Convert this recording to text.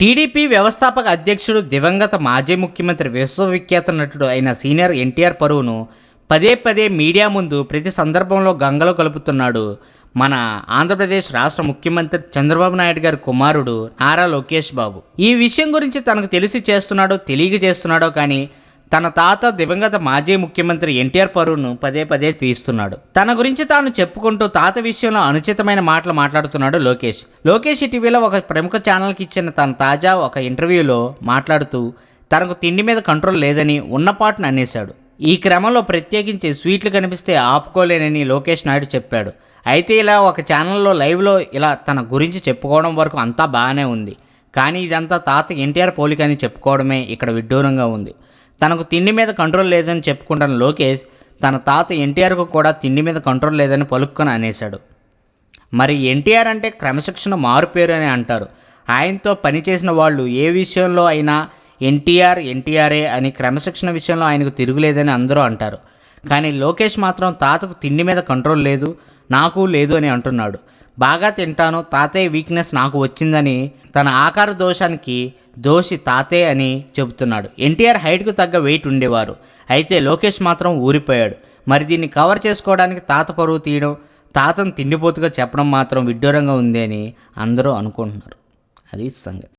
TDP వ్యవస్థాపక అధ్యక్షుడు దివంగత మాజీ ముఖ్యమంత్రి విశ్వవిఖ్యాత నటుడు అయిన సీనియర్ ఎన్టీఆర్ పరువును పదే పదే మీడియా ముందు ప్రతి సందర్భంలో గంగలో కలుపుతున్నాడు. మన ఆంధ్రప్రదేశ్ రాష్ట్ర ముఖ్యమంత్రి చంద్రబాబు నాయుడు గారి కుమారుడు నారా లోకేష్ బాబు. ఈ విషయం గురించి తనకు తెలిసి చేస్తున్నాడో తెలియక చేస్తున్నాడో కానీ తన తాత దివంగత మాజీ ముఖ్యమంత్రి ఎన్టీఆర్ పరువును పదే పదే తీస్తున్నాడు తన గురించి తాను చెప్పుకుంటూ తాత విషయంలో అనుచితమైన మాటలు మాట్లాడుతున్నాడు లోకేష్. లోకేష్ ఇటీవల ఒక ప్రముఖ ఛానల్కి ఇచ్చిన తన తాజా ఒక ఇంటర్వ్యూలో మాట్లాడుతూ తనకు తిండి మీద కంట్రోల్ లేదని ఉన్నపాటును అనేశాడు. ఈ క్రమంలో ప్రత్యేకించి స్వీట్లు కనిపిస్తే ఆపుకోలేనని లోకేష్ నాయుడు చెప్పాడు. అయితే ఇలా ఒక ఛానల్లో లైవ్లో ఇలా తన గురించి చెప్పుకోవడం వరకు అంతా బాగానే ఉంది. కానీ ఇదంతా తాత ఎన్టీఆర్ పోలికని చెప్పుకోవడమే ఇక్కడ విడ్డూరంగా ఉంది. తనకు తిండి మీద కంట్రోల్ లేదని చెప్పుకుంటున్న లోకేష్ తన తాత ఎన్టీఆర్కు కూడా తిండి మీద కంట్రోల్ లేదని పలుక్కొని అనేశాడు. మరి ఎన్టీఆర్ అంటే క్రమశిక్షణ మారుపేరు అని అంటారు. ఆయనతో పనిచేసిన వాళ్ళు ఏ విషయంలో అయినా ఎన్టీఆర్ ఎన్టీఆర్ఏ అని క్రమశిక్షణ విషయంలో ఆయనకు తిరుగులేదని అందరూ అంటారు. కానీ లోకేష్ మాత్రం తాతకు తిండి మీద కంట్రోల్ లేదు నాకు లేదు అని అంటున్నాడు. బాగా తింటాను తాతయ్య వీక్నెస్ నాకు వచ్చిందని తన ఆకార దోషానికి దోషి తాతే అని చెబుతున్నాడు. ఎన్టీఆర్ హైట్కు తగ్గ వెయిట్ ఉండేవారు. అయితే లోకేష్ మాత్రం ఊరిపోయాడు. మరి దీన్ని కవర్ చేసుకోవడానికి తాత పరువు తీయడం తాతను తిండిపోతుగా చెప్పడం మాత్రం విడ్డూరంగా ఉంది అని అందరూ అనుకుంటున్నారు. అది సంగతి.